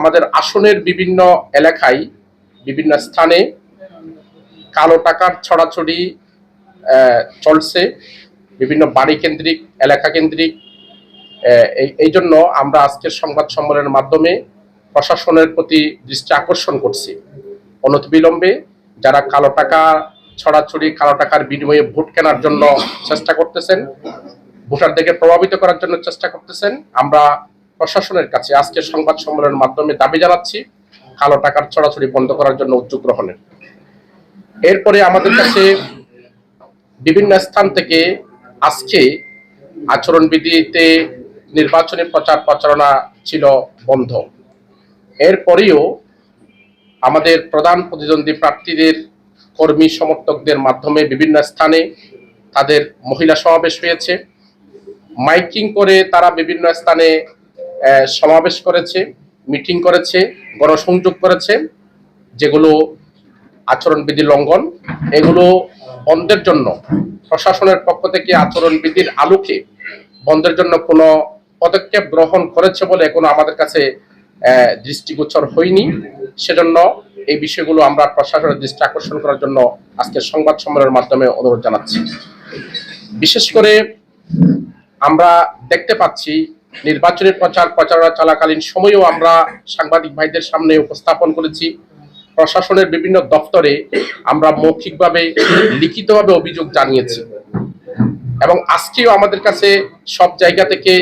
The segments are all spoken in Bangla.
আমাদের আসনের বিভিন্ন এলাকায়, বিভিন্ন স্থানে কালো টাকার ছড়াছড়ি চলছে। বিভিন্ন বাড়ি কেন্দ্রিক, এলাকা কেন্দ্রিক। এই- জন্য আমরা আজকের সংবাদ সম্মেলনের মাধ্যমে প্রশাসনের প্রতি দৃষ্টি আকর্ষণ করছি। অনতিবিলম্বে যারা কালো টাকা ছড়াছড়ি, কালো টাকার বিনিময়ে ভোট কেনার জন্য চেষ্টা করতেছেন, ভোটারদেরকে প্রভাবিত করার জন্য চেষ্টা করতেছেন, আমরা প্রশাসনের কাছে আজকের সংবাদ সম্মেলনের মাধ্যমে দাবি জানাচ্ছি, কালো টাকার ছড়াছড়ি বন্ধ করার জন্য উদ্যোগ গ্রহণের। এরপরে আমাদের কাছে বিভিন্ন স্থান থেকে আজকে আচরণবিধিতে নির্বাচনী প্রচার প্রচারণা ছিল বন্ধ। এরপরেও আমাদের প্রধান প্রতিদ্বন্দ্বী প্রার্থীদের, কর্মী সমর্থকদের মাধ্যমে বিভিন্ন স্থানে তাদের মহিলা সমাবেশ হয়েছে। মাইকিং করে তারা বিভিন্ন স্থানে সমাবেশ করেছে, মিটিং করেছে, গণসংযোগ করেছে, যেগুলো আচরণবিধি লঙ্ঘন, এগুলো বন্ধের জন্য, প্রশাসনের পক্ষ থেকে আচরণবিধির আলোকে বন্ধের জন্য কোনো পদক্ষেপ গ্রহণ করেছে বলে এখনও আমাদের কাছে দৃষ্টিগোচর হয়নি। সেজন্য এই বিষয়গুলো আমরা প্রশাসনের দৃষ্টি আকর্ষণ করার জন্য আজকে সংবাদ সম্মেলনের মাধ্যমে অনুরোধ জানাচ্ছি। বিশেষ করে আমরা দেখতে পাচ্ছি নির্বাচনের প্রচার প্রচারণা চলাকালীন সময়েও আমরা সাংবাদিক ভাইদের সামনে উপস্থাপন করেছি। প্রশাসনের বিভিন্ন দপ্তরে আমরা মৌখিকভাবে, লিখিতভাবে অভিযোগ জানিয়েছি। এবং আজকেও আমাদের কাছে সব জায়গা থেকে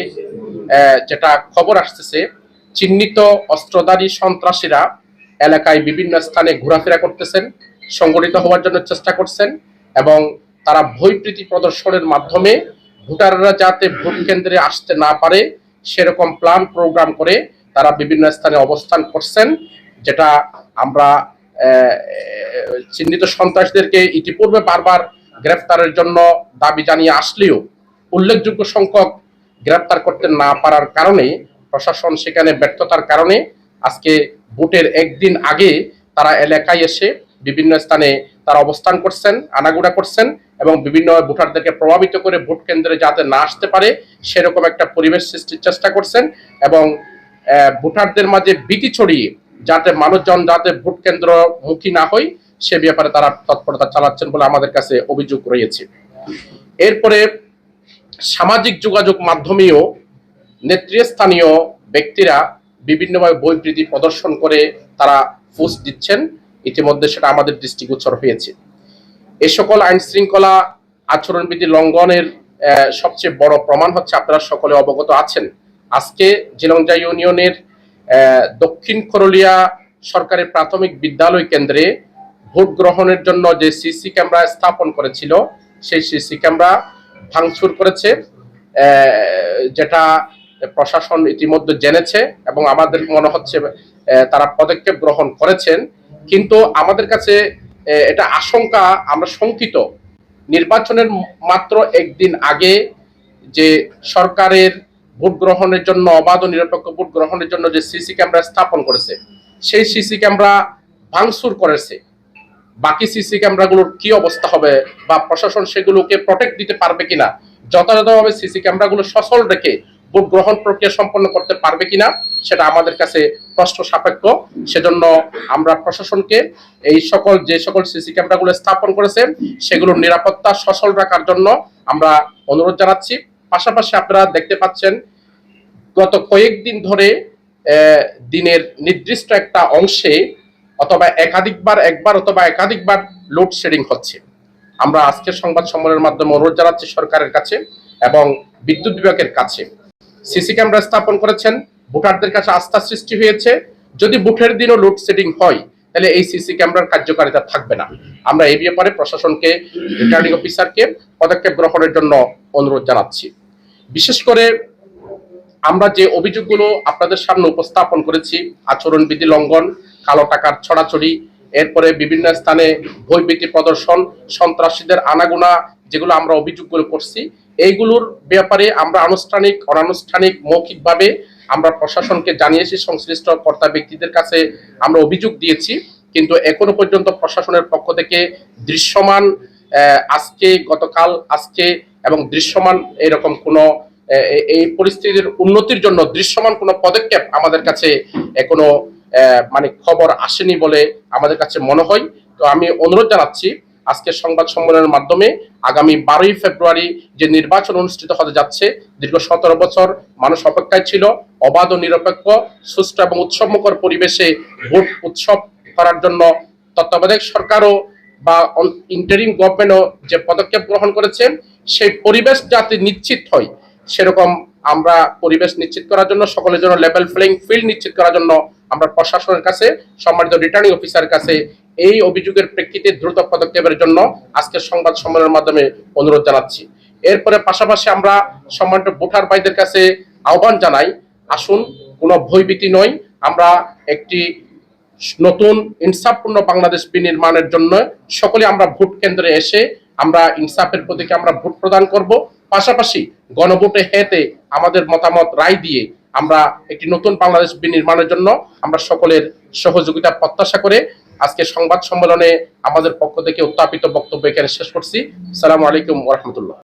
যেটা খবর আসতেছে, চিহ্নিত অস্ত্রধারী সন্ত্রাসীরা এলাকায় বিভিন্ন স্থানে ঘোরাফেরা করতেছেন, সংগঠিত হওয়ার জন্য চেষ্টা করছেন এবং তারা ভয়প্রীতি প্রদর্শনের মাধ্যমে ভোটাররা যাতে ভোট কেন্দ্রে আসতে না পারে, সেরকম প্ল্যান প্রোগ্রাম করে তারা বিভিন্ন স্থানে অবস্থান করছেন, যেটা আমরা চিহ্নিত সন্ত্রাসীদেরকে ইতিপূর্বে বারবার গ্রেফতারের জন্য দাবি জানিয়ে আসলেও উল্লেখযোগ্য সংখ্যক গ্রেফতার করতে না পারার কারণে, প্রশাসন সেখানে ব্যর্থতার কারণে আজকে ভোটের একদিন আগে তারা এলাকায় এসে বিভিন্ন স্থানে তারা অবস্থান করছেন, আনাগোনা করছেন এবং বিভিন্ন ভোটারদেরকে প্রভাবিত করে ভোট কেন্দ্রে যাতে না আসতে পারে, সেরকম একটা পরিবেশ সৃষ্টির চেষ্টা করছেন এবং ভোটারদের মাঝে ভীতি ছড়িয়ে যাতে মানুষজন যাতে ভোট কেন্দ্র মুখী না হয়, সে ব্যাপারে তারা তৎপরতা চালাচ্ছেন বলে আমাদের কাছে অভিযোগ রয়েছে। এরপরে সামাজিক যোগাযোগ মাধ্যমেও নেতৃস্থানীয় ব্যক্তিরা বিভিন্নভাবে বৈবৃতি প্রদর্শন করে তারা পোস্ট দিচ্ছেন। ইতিমধ্যে সেটা আমাদের দৃষ্টিগোচর হয়েছে। এই সকল আইন শৃঙ্খলা আচরণবিধি লঙ্ঘনের সবচেয়ে বড় প্রমাণ হচ্ছে আপনারা সকলে অবগত আছেন। আজকে জিলংজা ইউনিয়নের দক্ষিণ করলিয়া সরকারি প্রাথমিক বিদ্যালয় কেন্দ্রে ভোট গ্রহণের জন্য যে সিসি ক্যামেরা স্থাপন করেছিল, সেই সিসি ক্যামেরা ভাঙচুর করেছে। যেটা প্রশাসন ইতিমধ্যে জেনেছে এবং আমাদের মনে হচ্ছে তারা পদক্ষেপ গ্রহণ করেছেন। কিন্তু আমাদের কাছে এটা আশঙ্কা, আমরা শঙ্কিত। নির্বাচনের মাত্র একদিন আগে যে সরকারের ভোট গ্রহণের জন্য, অবাধ ও নিরপেক্ষ ভোট গ্রহণের জন্য যে সিসি ক্যামেরা স্থাপন করেছে, সেই সিসি ক্যামেরা ভাঙচুর করেছে। বাকি সিসি ক্যামেরাগুলোর কি অবস্থা হবে বা প্রশাসন সেগুলোকে প্রোটেক্ট দিতে পারবে কিনা, যথাযথভাবে সিসি ক্যামেরাগুলো সচল রেখে ভোট গ্রহণ প্রক্রিয়া সম্পন্ন করতে পারবে কিনা সেটা আমাদের কাছে প্রশ্ন সাপেক্ষ সেজন্য আমরা প্রশাসনকে এই সকল, যে সকল সিসি ক্যামেরাগুলো স্থাপন করেছে সেগুলোর নিরাপত্তা সচল রাখার জন্য আমরা অনুরোধ জানাচ্ছি। পাশাপাশি আপনারা দেখতে পাচ্ছেন, গত কয়েকদিন ধরে দিনের নির্দিষ্ট একটা অংশে অথবা একাধিকবার, একবার অথবা একাধিকবার লোডশেডিং হচ্ছে। আমরা আজকের সংবাদ সম্মেলনের মাধ্যমে অনুরোধ জানাচ্ছি সরকারের কাছে এবং বিদ্যুৎ বিভাগের কাছে। সিসি ক্যামেরা স্থাপন করেছেন ভোটারদের কাছে আস্থা সৃষ্টি হয়েছে। যদি ভোটের দিনও লোডশেডিং হয়, তাহলে এই সিসি ক্যামেরার কার্যকারিতা থাকবে না। আমরা এই ব্যাপারে প্রশাসনকে রিটার্নিং অফিসারকে পদক্ষেপ গ্রহণের জন্য অনুরোধ জানাচ্ছি। বিশেষ করে আমরা যে অভিযোগগুলো আপনাদের সামনে উপস্থাপন করেছি আচরণবিধি লঙ্ঘন, কালো টাকার ছড়াছড়ি, এরপরে বিভিন্ন স্থানে ভয়ভীতি প্রদর্শন, সন্ত্রাসীদের আনাগুনা যেগুলো আমরা অভিযোগগুলো করছি, এইগুলোর ব্যাপারে আমরা আনুষ্ঠানিক, অনানুষ্ঠানিক, মৌখিকভাবে আমরা প্রশাসনকে জানিয়েছি, সংশ্লিষ্ট কর্তা ব্যক্তিদের কাছে আমরা অভিযোগ দিয়েছি, কিন্তু এখনও পর্যন্ত প্রশাসনের পক্ষ থেকে দৃশ্যমান আজকে, গতকাল, আজকে এবং দৃশ্যমান এরকম কোনো এই পরিস্থিতির উন্নতির জন্য দৃশ্যমান কোনো পদক্ষেপ আমাদের কাছে এখনও মানে খবর আসেনি বলে আমাদের কাছে মনে হয়। তো আমি অনুরোধ জানাচ্ছি আজকের সংবাদ সম্মেলনের মাধ্যমে আগামী বারোই ফেব্রুয়ারি যে নির্বাচন অনুষ্ঠিত হতে যাচ্ছে, দীর্ঘ সতেরো বছর মানুষ অপেক্ষায় ছিল অবাধ ও নিরপেক্ষ, সুষ্ঠু এবং উৎসবমুখর পরিবেশে ভোট উৎসব করার জন্য তত্ত্বাবধায়ক সরকারও বা ইন্টারিম গভর্নমেন্টও যে পদক্ষেপ গ্রহণ করেছেন, সেই পরিবেশ যাতে নিশ্চিত হয়, সেরকম আমরা পরিবেশ নিশ্চিত করার জন্য, সকলের জন্য লেভেল প্লেইং ফিল্ড নিশ্চিত করার জন্য আমরা প্রশাসনের কাছে, সম্মানিত রিটার্নিং অফিসার কাছে এই অভিযোগের প্রেক্ষিতে দ্রুত পদক্ষেপের জন্য আজকের সংবাদ সম্মেলনের মাধ্যমে অনুরোধ জানাচ্ছি। এরপরে পাশাপাশি আমরা সম্মানিত ভোটার ভাইদের কাছে আহ্বান জানাই আসুন, কোনো ভয়ভীতি নয়। আমরা একটি নতুন, ইনসাফপূর্ণ বাংলাদেশ বিনির্মাণের জন্য সকলে আমরা ভোট কেন্দ্রে এসে আমরা ইনসাফের প্রতীকে আমরা ভোট প্রদান করব। পাশাপাশি গণভোটে হেতে আমাদের মতামত, রায় দিয়ে আমরা একটি নতুন বাংলাদেশ বিনির্মাণের জন্য আমরা সকলের সহযোগিতা প্রত্যাশা করে আজকে সংবাদ সম্মেলনে আমাদের পক্ষ থেকে উত্থাপিত বক্তব্য এখানে শেষ করছি। সালামু আলাইকুম ওরহমতুল্লাহ